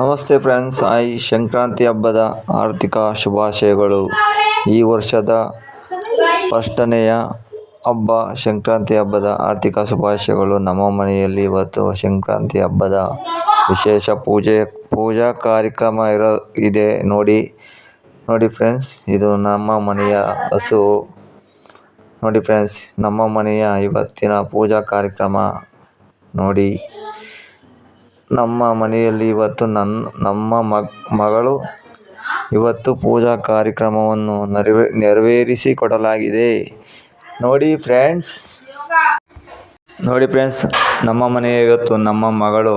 ನಮಸ್ತೆ friends hi Sankranti ಹಬ್ಬದ ಆರ್ಥಿಕ ಶುಭಾಶಯಗಳು. ಈ ವರ್ಷದ ಫಸ್ಟನೆಯ ಹಬ್ಬ ಸಂಕ್ರಾಂತಿ ಹಬ್ಬದ ಆರ್ಥಿಕ ಶುಭಾಶಯಗಳು. ನಮ್ಮ ಮನೆಯಲ್ಲಿ ಇವತ್ತು ಸಂಕ್ರಾಂತಿ ಹಬ್ಬದ ವಿಶೇಷ ಪೂಜೆ, ಪೂಜಾ ಕಾರ್ಯಕ್ರಮ ಇರೋ, ಇದೆ. ನೋಡಿ ನೋಡಿ ಫ್ರೆಂಡ್ಸ್, ಇದು ನಮ್ಮ ಮನೆಯ ಹಸು. ನೋಡಿ ಫ್ರೆಂಡ್ಸ್, ನಮ್ಮ ಮನೆಯ ಇವತ್ತಿನ ಪೂಜಾ ಕಾರ್ಯಕ್ರಮ. ನೋಡಿ. ನಮ್ಮ ಮನೆಯಲ್ಲಿ ಇವತ್ತು ನನ್ನ ನಮ್ಮ ಮಗ್, ಮಗಳು ಇವತ್ತು ಪೂಜಾ ಕಾರ್ಯಕ್ರಮವನ್ನು ನೆರವೇ, ನೆರವೇರಿಸಿಕೊಡಲಾಗಿದೆ. ನೋಡಿ ಫ್ರೆಂಡ್ಸ್. ನೋಡಿ ಫ್ರೆಂಡ್ಸ್, ನಮ್ಮ ಮನೆಯ ಇವತ್ತು ನಮ್ಮ ಮಗಳು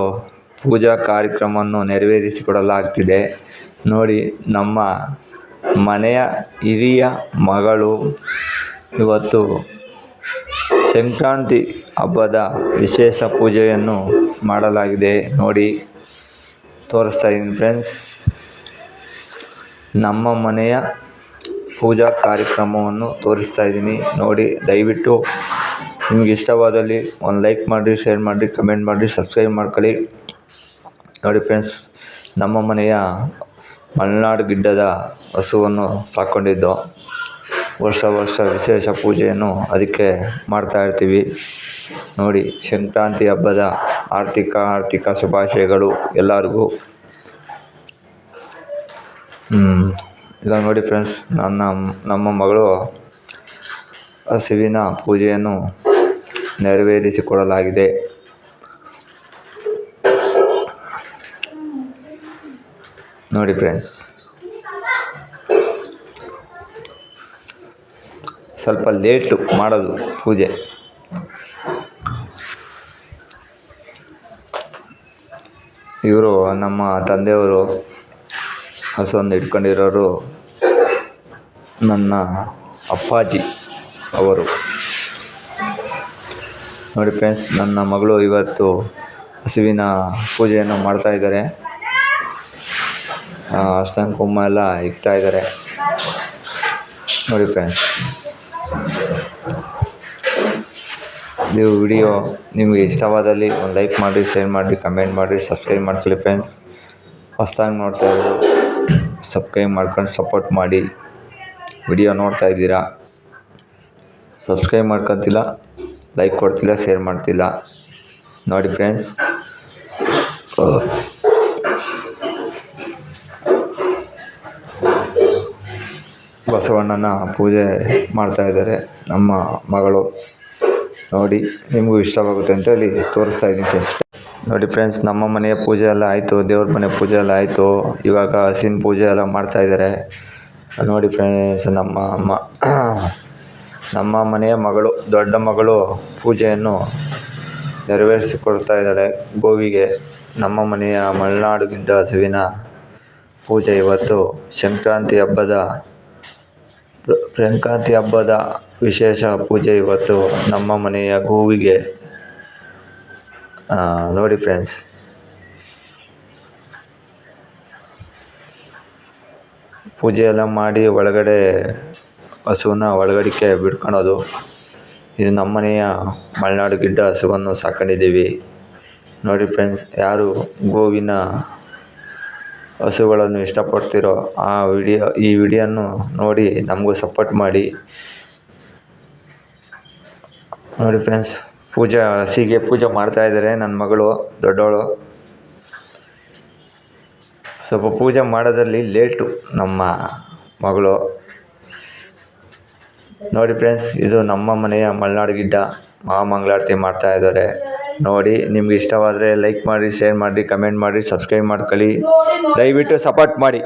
ಪೂಜಾ ಕಾರ್ಯಕ್ರಮವನ್ನು ನೆರವೇರಿಸಿಕೊಡಲಾಗ್ತಿದೆ. ನೋಡಿ, ನಮ್ಮ ಮನೆಯ ಹಿರಿಯ ಮಗಳು ಇವತ್ತು ಸಂಕ್ರಾಂತಿ ಹಬ್ಬದ ವಿಶೇಷ ಪೂಜೆಯನ್ನು ಮಾಡಲಾಗಿದೆ. ನೋಡಿ, ತೋರಿಸ್ತಾ ಇದ್ದೀನಿ ಫ್ರೆಂಡ್ಸ್ ನಮ್ಮ ಮನೆಯ ಪೂಜಾ ಕಾರ್ಯಕ್ರಮವನ್ನು ತೋರಿಸ್ತಾ ಇದ್ದೀನಿ. ನೋಡಿ, ದಯವಿಟ್ಟು ನಿಮ್ಗೆ ಇಷ್ಟವಾದಲ್ಲಿ ಒಂದು ಲೈಕ್ ಮಾಡಿರಿ ಶೇರ್ ಮಾಡಿರಿ ಕಮೆಂಟ್ ಮಾಡಿರಿ ಸಬ್ಸ್ಕ್ರೈಬ್ ಮಾಡ್ಕೊಳ್ಳಿ. ನೋಡಿ ಫ್ರೆಂಡ್ಸ್ ನಮ್ಮ ಮನೆಯ ಮಲೆನಾಡು ಗಿಡ್ಡದ ಹಸುವನ್ನು ಸಾಕ್ಕೊಂಡಿದ್ದು ವರ್ಷ ವರ್ಷ ವಿಶೇಷ ಪೂಜೆಯನ್ನು ಅದಕ್ಕೆ ಮಾಡ್ತಾಯಿರ್ತೀವಿ ನೋಡಿ, ಸಂಕ್ರಾಂತಿ ಹಬ್ಬದ ಆರ್ಥಿಕ ಆರ್ಥಿಕ ಶುಭಾಶಯಗಳು ಎಲ್ಲರಿಗೂ. ಇಲ್ಲ ನೋಡಿ ಫ್ರೆಂಡ್ಸ್ ನನ್ನ, ನಮ್ಮ ಮಗಳು ಹಸುವಿನ ಪೂಜೆಯನ್ನು ನೆರವೇರಿಸಿಕೊಡಲಾಗಿದೆ. ನೋಡಿ ಫ್ರೆಂಡ್ಸ್ ಸ್ವಲ್ಪ ಲೇಟು ಮಾಡೋದು ಪೂಜೆ. ಇವರು ನಮ್ಮ ತಂದೆಯವರು ಹಸುವನ್ನು ಇಟ್ಕೊಂಡಿರೋರು ನನ್ನ ಅಪ್ಪಾಜಿ ಅವರು. ನೋಡಿ ಫ್ರೆಂಡ್ಸ್ ನನ್ನ ಮಗಳು ಇವತ್ತು ಹಸುವಿನ ಪೂಜೆಯನ್ನು ಮಾಡ್ತಾಯಿದ್ದಾರೆ ಅಷ್ಟಂಗ ಕುಂಕುಮ ಎಲ್ಲ ಇಡ್ತಾ ಇದ್ದಾರೆ. ನೋಡಿ ಫ್ರೆಂಡ್ಸ್ ನೀವು ವಿಡಿಯೋ ನಿಮಗೆ ಇಷ್ಟವಾದಲ್ಲಿ ಒಂದು ಲೈಕ್ ಮಾಡಿ ಶೇರ್ ಮಾಡಿ ಕಮೆಂಟ್ ಮಾಡಿ ಸಬ್ಸ್ಕ್ರೈಬ್ ಮಾಡ್ಕೊಳ್ಳಿ ಫ್ರೆಂಡ್ಸ್. ಹೊಸ್ದಾಗಿ ನೋಡ್ತಾ ಇರೋದು ಸಬ್ಸ್ಕ್ರೈಬ್ ಮಾಡ್ಕೊಂಡು ಸಪೋರ್ಟ್ ಮಾಡಿ. ವಿಡಿಯೋ ನೋಡ್ತಾ ಇದ್ದೀರಾ? ಸಬ್ಸ್ಕ್ರೈಬ್ ಮಾಡ್ಕೊತಿಲ್ಲ, ಲೈಕ್ ಕೊಡ್ತಿಲ್ಲ, ಶೇರ್ ಮಾಡ್ತಿಲ್ಲ. ನೋಡಿ ಫ್ರೆಂಡ್ಸ್. ಬಸವಣ್ಣನ ಪೂಜೆ ಮಾಡ್ತಾ ಇದ್ದಾರೆ. ನಮ್ಮ ಮಗಳು ನೋಡಿ, ನಿಮಗೂ ಇಷ್ಟವಾಗುತ್ತೆ ಅಂತ ಹೇಳಿ ತೋರಿಸ್ತಾ ಇದ್ದೀನಿ ಫ್ರೆಂಡ್ಸ್ ನೋಡಿ ಫ್ರೆಂಡ್ಸ್ ನಮ್ಮ ಮನೆಯ ಪೂಜೆ ಎಲ್ಲ ಆಯಿತು, ದೇವ್ರ ಮನೆ ಪೂಜೆ ಎಲ್ಲ ಆಯಿತು. ಇವಾಗ ಹಸಿನ ಪೂಜೆ ಎಲ್ಲ ಮಾಡ್ತಾ ಇದ್ದಾರೆ. ನೋಡಿ ಫ್ರೆಂಡ್ಸ್ ನಮ್ಮ ಅಮ್ಮ ನಮ್ಮ ಮನೆಯ ಮಗಳು, ದೊಡ್ಡ ಮಗಳು ಪೂಜೆಯನ್ನು ನೆರವೇರಿಸಿಕೊಡ್ತಾ ಇದ್ದಾಳೆ. ಗೋವಿಗೆ ನಮ್ಮ ಮನೆಯ ಮಲೆನಾಡು ಗಿಡ್ಡ ಹಸುವಿನ ಪೂಜೆ ಇವತ್ತು ಸಂಕ್ರಾಂತಿ ಹಬ್ಬದ ಸಂಕ್ರಾಂತಿ ಹಬ್ಬದ ವಿಶೇಷ ಪೂಜೆ ಇವತ್ತು ನಮ್ಮ ಮನೆಯ ಗೋವಿಗೆ. ನೋಡಿ ಫ್ರೆಂಡ್ಸ್ ಪೂಜೆ ಎಲ್ಲ ಮಾಡಿ ಒಳಗಡೆ ಹಸುವನ್ನ ಒಳಗಡಿಕೆ ಬಿಡ್ಕೊಳೋದು. ಇದು ನಮ್ಮನೆಯ ಮಲೆನಾಡು ಗಿಡ್ಡ ಹಸುವನ್ನು ಸಾಕೊಂಡಿದ್ದೀವಿ. ನೋಡಿ ಫ್ರೆಂಡ್ಸ್ ಯಾರು ಗೋವಿನ ಹಸುಗಳನ್ನು ಇಷ್ಟಪಡ್ತಿರೋ ಆ ವಿಡಿಯೋ, ಈ ವಿಡಿಯೋನು ನೋಡಿ ನಮಗೂ ಸಪೋರ್ಟ್ ಮಾಡಿ. ನೋಡಿ ಫ್ರೆಂಡ್ಸ್ ಪೂಜೆ, ಹಸಿಗೆ ಪೂಜೆ ಮಾಡ್ತಾ ಇದ್ದಾರೆ ನನ್ನ ಮಗಳು, ದೊಡ್ಡವಳು. ಸ್ವಲ್ಪ ಪೂಜೆ ಮಾಡೋದ್ರಲ್ಲಿ ಲೇಟು ನಮ್ಮ ಮಗಳು. ನೋಡಿ ಫ್ರೆಂಡ್ಸ್ ಇದು ನಮ್ಮ ಮನೆಯ ಮಲೆನಾಡು ಗಿಡ್ಡ ಮಹಾಮಂಗಳಾರತಿ ಮಾಡ್ತಾ ಇದ್ದಾರೆ. ನೋಡಿ, ನಿಮ್ಗೆ ಇಷ್ಟವಾದರೆ ಲೈಕ್ ಮಾಡಿ ಶೇರ್ ಮಾಡಿ ಕಮೆಂಟ್ ಮಾಡಿ ಸಬ್ಸ್ಕ್ರೈಬ್ ಮಾಡ್ಕೊಳ್ಳಿ. ದಯವಿಟ್ಟು ಸಪೋರ್ಟ್ ಮಾಡಿ.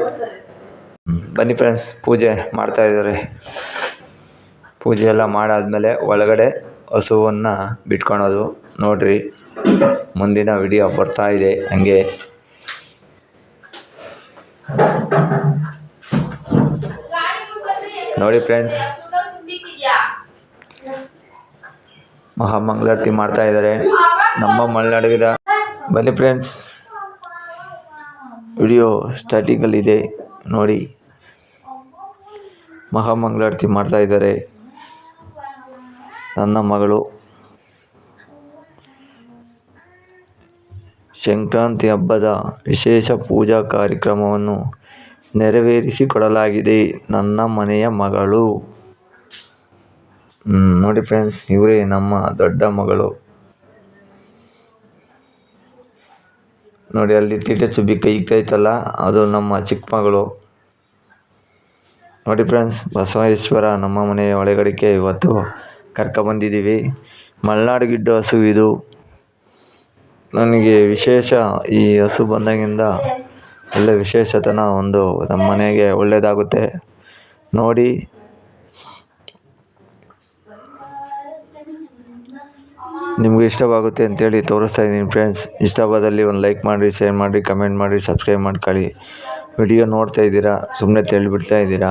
ಬನ್ನಿ ಫ್ರೆಂಡ್ಸ್ ಪೂಜೆ ಮಾಡ್ತಾ ಇದ್ದಾರೆ. ಪೂಜೆ ಎಲ್ಲ ಮಾಡಾದಮೇಲೆ ಒಳಗಡೆ ಹಸುವನ್ನು ಬಿಟ್ಕೊಳೋದು. ನೋಡಿರಿ, ಮುಂದಿನ ವಿಡಿಯೋ ಬರ್ತಾ ಇದೆ ಹಂಗೆ. ನೋಡಿ ಫ್ರೆಂಡ್ಸ್ ಮಹಾಮಂಗಳಾರತಿ ಮಾಡ್ತಾ ಇದ್ದಾರೆ. ನಮ್ಮ ಮಲೆನಾಡಿದ ಬನ್ನಿ ಫ್ರೆಂಡ್ಸ್ ವಿಡಿಯೋ ಸ್ಟಾರ್ಟಿಂಗಲ್ಲಿದೆ ನೋಡಿ. ಮಹಾಮಂಗಳಾರತಿ ಮಾಡ್ತಾ ಇದ್ದಾರೆ. ನನ್ನ ಮಗಳು ಸಂಕ್ರಾಂತಿ ಹಬ್ಬದ ವಿಶೇಷ ಪೂಜಾ ಕಾರ್ಯಕ್ರಮವನ್ನು ನೆರವೇರಿಸಿಕೊಡಲಾಗಿದೆ ನನ್ನ ಮನೆಯ ಮಗಳು. ನೋಡಿ ಫ್ರೆಂಡ್ಸ್ ಇವರೇ ನಮ್ಮ ದೊಡ್ಡ ಮಗಳು. ನೋಡಿ, ಅಲ್ಲಿ ತೀಟೆ ಚುಬ್ಬಿ ಕೈ ಇಕ್ತೈತಲ್ಲ ಅದು ನಮ್ಮ ಚಿಕ್ಕಮಗಳು ನೋಡಿ ಫ್ರೆಂಡ್ಸ್ ಬಸವೇಶ್ವರ, ನಮ್ಮ ಮನೆಯ ಒಳಗಡೆಗೆ ಇವತ್ತು ಕರ್ಕೊಬಂದಿದ್ದೀವಿ ಮಲೆನಾಡು ಗಿಡ್ಡು ಹಸು ಇದು. ನನಗೆ ವಿಶೇಷ ಈ ಹಸು ಬಂದಾಗಿಂದ ಒಳ್ಳೆ ವಿಶೇಷತನ ಒಂದು ನಮ್ಮ ಮನೆಗೆ ಒಳ್ಳೆಯದಾಗುತ್ತೆ ನೋಡಿ ನಿಮಗೆ ಇಷ್ಟವಾಗುತ್ತೆ ಅಂತೇಳಿ ತೋರಿಸ್ತಾ ಇದ್ದೀನಿ ಫ್ರೆಂಡ್ಸ್ ಇಷ್ಟವಾದಲ್ಲಿ ಒಂದು ಲೈಕ್ ಮಾಡಿ ಶೇರ್ ಮಾಡಿ ಕಮೆಂಟ್ ಮಾಡಿ ಸಬ್ಸ್ಕ್ರೈಬ್ ಮಾಡ್ಕೊಳ್ಳಿ. ವಿಡಿಯೋ ನೋಡ್ತಾ ಇದ್ದೀರಾ ಸುಮ್ಮನೆ ತೇಳಿಬಿಡ್ತಾ ಇದ್ದೀರಾ?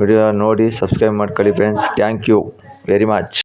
ವಿಡಿಯೋ ನೋಡಿ ಸಬ್ಸ್ಕ್ರೈಬ್ ಮಾಡ್ಕೊಳ್ಳಿ friends thank you very much